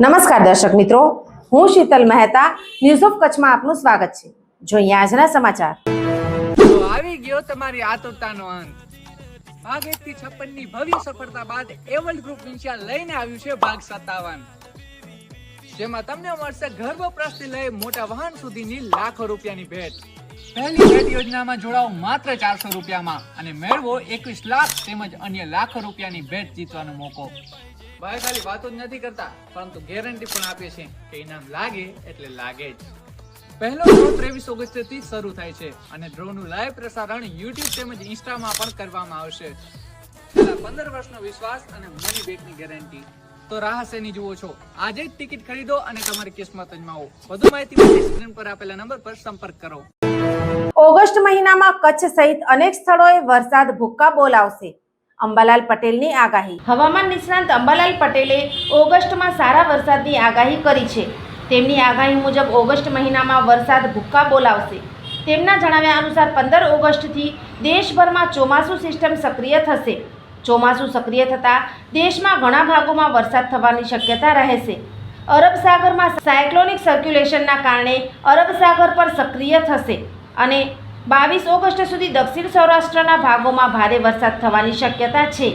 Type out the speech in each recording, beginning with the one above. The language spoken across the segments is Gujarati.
નમસ્કાર દર્શક મિત્રો, હું શીતલ મહેતા ન્યૂઝ ઓફ કચ્છમાં આપનું સ્વાગત છે. જોઈએ આજના સમાચાર. આવી ગયો તમારી આતુરતાનો અંત. ભાગ એક થી છપ્પનની ભવ્ય સફળતા બાદ એવલ ગ્રુપ ઇન્ડિયા લઈને આવ્યું છે ભાગ સત્તાવન. જેમાં તમને મળશે ઘર લઈ મોટા વાહન સુધીની લાખો રૂપિયાની ભેટ. પહેલી ભેટ યોજનામાં જોડાઓ માત્ર ચારસો રૂપિયામાં અને મેળવો એકવીસ લાખ તેમજ અન્ય લાખો રૂપિયાની ભેટ જીતવાનો મોકો. ભાઈ ખાલી વાતો જ નથી કરતા, પરંતુ ગેરંટી પણ આપીએ છીએ કે ઇનામ લાગે એટલે લાગે જ. પહેલો ડ્રો ત્રેવીસ ઓગસ્ટથી શરૂ થાય છે અને ડ્રો નું લાઈવ પ્રસારણ યુટ્યુબ તેમજ ઇન્સ્ટામાં પણ કરવામાં આવશે. છેલ્લા પંદર વર્ષનો વિશ્વાસ અને મની બેકની ગેરંટી તો રાહ શેની જુઓ છો? આજે જ ટિકિટ ખરીદો અને તમારી કિસ્મત અજમાવો. વધુ માહિતી માટે સ્ક્રીન પર આપેલા નંબર પર સંપર્ક કરો. ઓગસ્ટ મહિનામાં કચ્છ સહિત અનેક સ્થળોએ વરસાદ ભૂક્કા બોલાવશે. અંબાલાલ પટેલની આગાહી. હવામાન નિષ્ણાંત અંબાલાલ પટેલે ઓગસ્ટમાં સારા વરસાદની આગાહી કરી છે. તેમની આગાહી મુજબ ઓગસ્ટ મહિનામાં વરસાદ ભૂક્કા બોલાવશે. તેમના જણાવ્યા અનુસાર પંદર ઓગસ્ટથી દેશભરમાં ચોમાસું સિસ્ટમ સક્રિય થશે. ચોમાસું સક્રિય થતાં દેશમાં ઘણા ભાગોમાં વરસાદ થવાની શક્યતા રહેશે. અરબ સાગરમાં સાયક્લોનિક સર્ક્યુલેશનના કારણે અરબ સાગર પર સક્રિય થશે અને બાવીસ ઓગસ્ટ સુધી દક્ષિણ સૌરાષ્ટ્રના ભાગોમાં ભારે વરસાદ થવાની શક્યતા છે.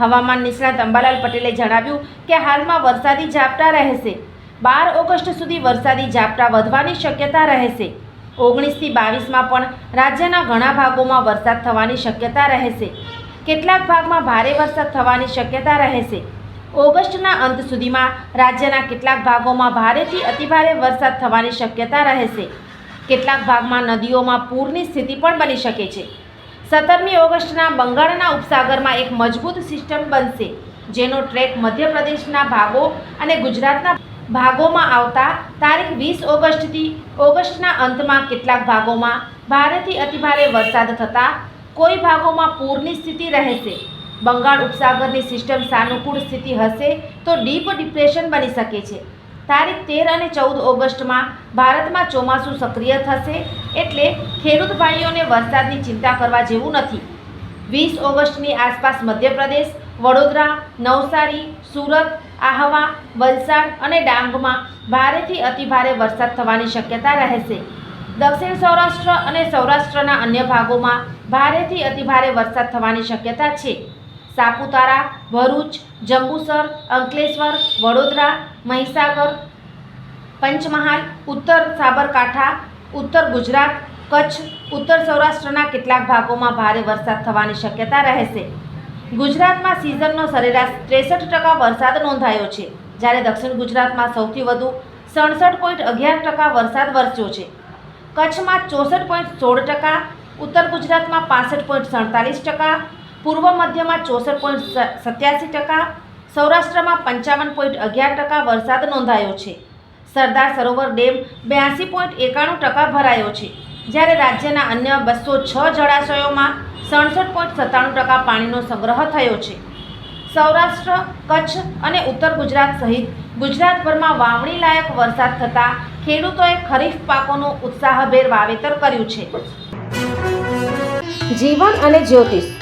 હવામાન નિષ્ણાત અંબાલાલ પટેલે જણાવ્યું કે હાલમાં વરસાદી ઝાપટા રહેશે. બાર ઓગસ્ટ સુધી વરસાદી ઝાપટા વધવાની શક્યતા રહેશે. ઓગણીસથી બાવીસમાં પણ રાજ્યના ઘણા ભાગોમાં વરસાદ થવાની શક્યતા રહેશે. કેટલાક ભાગમાં ભારે વરસાદ થવાની શક્યતા રહેશે. ઓગસ્ટના અંત સુધીમાં રાજ્યના કેટલાક ભાગોમાં ભારેથી અતિભારે વરસાદ થવાની શક્યતા રહેશે. કેટલાક ભાગમાં નદીઓમાં પૂરની સ્થિતિ પણ બની શકે છે. સત્તરમી ઓગસ્ટના બંગાળના ઉપસાગરમાં એક મજબૂત સિસ્ટમ બનશે, જેનો ટ્રેક મધ્યપ્રદેશના ભાગો અને ગુજરાતના ભાગોમાં આવતા તારીખ વીસ ઓગસ્ટથી ઓગસ્ટના અંતમાં કેટલાક ભાગોમાં ભારેથી અતિભારે વરસાદ થતાં કોઈ ભાગોમાં પૂરની સ્થિતિ રહેશે. બંગાળ ઉપસાગરની સિસ્ટમ સાનુકૂળ સ્થિતિ હશે તો ડીપ ડિપ્રેશન બની શકે છે. તારીખ તેર અને ચૌદ ઓગસ્ટમાં ભારતમાં ચોમાસું સક્રિય થશે એટલે ખેડૂત ભાઈઓને વરસાદની ચિંતા કરવા જેવું નથી. વીસ ઓગસ્ટની આસપાસ મધ્યપ્રદેશ, વડોદરા, નવસારી, સુરત, આહવા, વલસાડ અને ડાંગમાં ભારેથી અતિભારે વરસાદ થવાની શક્યતા રહેશે. દક્ષિણ સૌરાષ્ટ્ર અને સૌરાષ્ટ્રના અન્ય ભાગોમાં ભારેથી અતિભારે વરસાદ થવાની શક્યતા છે. સાપુતારા, ભરૂચ, જંબુસર, અંકલેશ્વર, વડોદરા, મહીસાગર, પંચમહાલ, ઉત્તર સાબરકાંઠા, ઉત્તર ગુજરાત, કચ્છ, ઉત્તર સૌરાષ્ટ્રના કેટલાક ભાગોમાં ભારે વરસાદ થવાની શક્યતા રહેશે. ગુજરાતમાં સિઝનનો સરેરાશ ત્રેસઠ ટકા વરસાદ નોંધાયો છે, જ્યારે દક્ષિણ ગુજરાતમાં સૌથી વધુ સડસઠ પોઈન્ટ અગિયાર ટકા વરસાદ વરસ્યો છે. કચ્છમાં ચોસઠ પોઈન્ટ સોળ ટકા, ઉત્તર ગુજરાતમાં પાસઠ પોઈન્ટ સડતાલીસ ટકા પૂર્વ મધ્યમાં ચોસઠ પોઈન્ટ સત્યાસી ટકા, સૌરાષ્ટ્રમાં પંચાવન પોઈન્ટ અગિયાર ટકા વરસાદ નોંધાયો છે. સરદાર સરોવર ડેમ બ્યાસી પોઈન્ટ એકાણું ટકા ભરાયો છે. જ્યારે રાજ્યના અન્ય બસો છ જળાશયોમાં સડસઠ પોઈન્ટ સત્તાણું ટકા પાણીનો સંગ્રહ થયો છે. સૌરાષ્ટ્ર, કચ્છ અને ઉત્તર ગુજરાત સહિત ગુજરાતભરમાં વાવણી લાયક વરસાદ થતાં ખેડૂતોએ ખરીફ પાકોનું ઉત્સાહભેર વાવેતર કર્યું છે. જીવન અને જ્યોતિષ.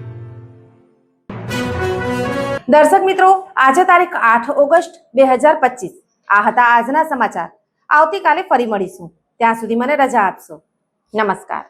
દર્શક મિત્રો, આજે તારીખ આઠ ઓગસ્ટ બે હજાર પચીસ. આ હતા આજના સમાચાર. આવતીકાલે ફરી મળીશું. ત્યાં સુધી મને રજા આપશો. નમસ્કાર.